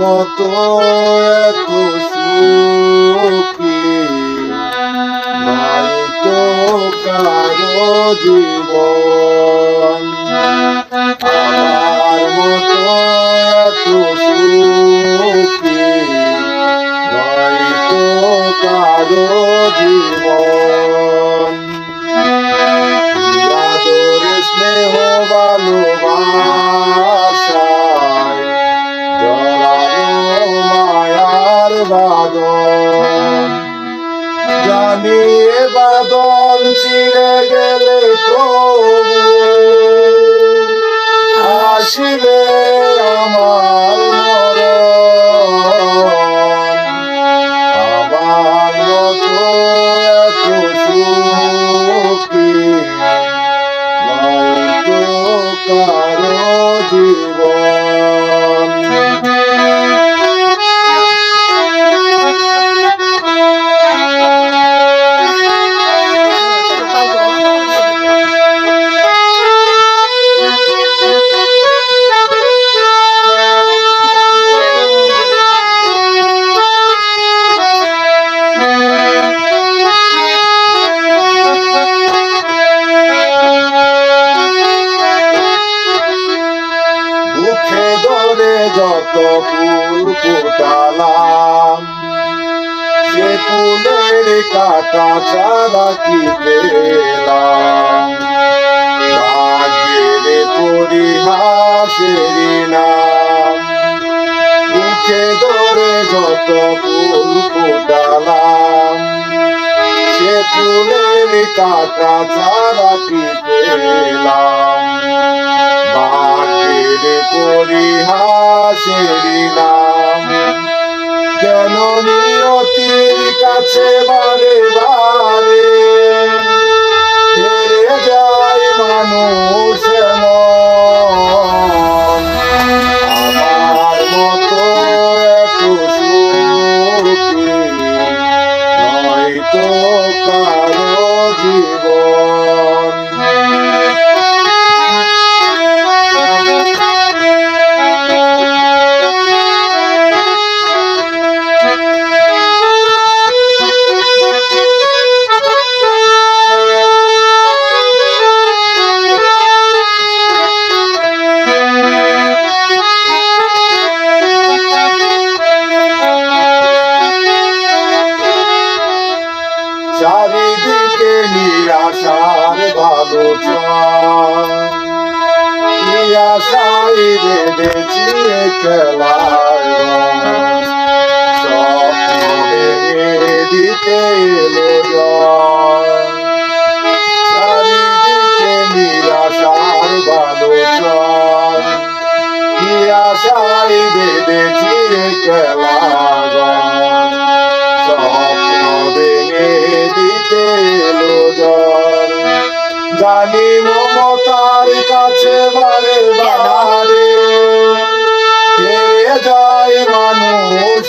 মতো এত সুখী নাই তো কারও জীবন। বাদন জানি এ বাদন চিরে যত ফুল ফুটালাম, সে ফুলের কাটা ছাড়া কি পেলাম? ভাগ্যের পরিহাসের নাম, মুখে ধরে যত ফুল ফুটালাম, সে ফুলের কাটা ছাড়া কি পেলাম? নিরাশাই বেঁধেছি খেলার দিতে এলো জানি মমতার কাছে বারে বারে যায় মানুষ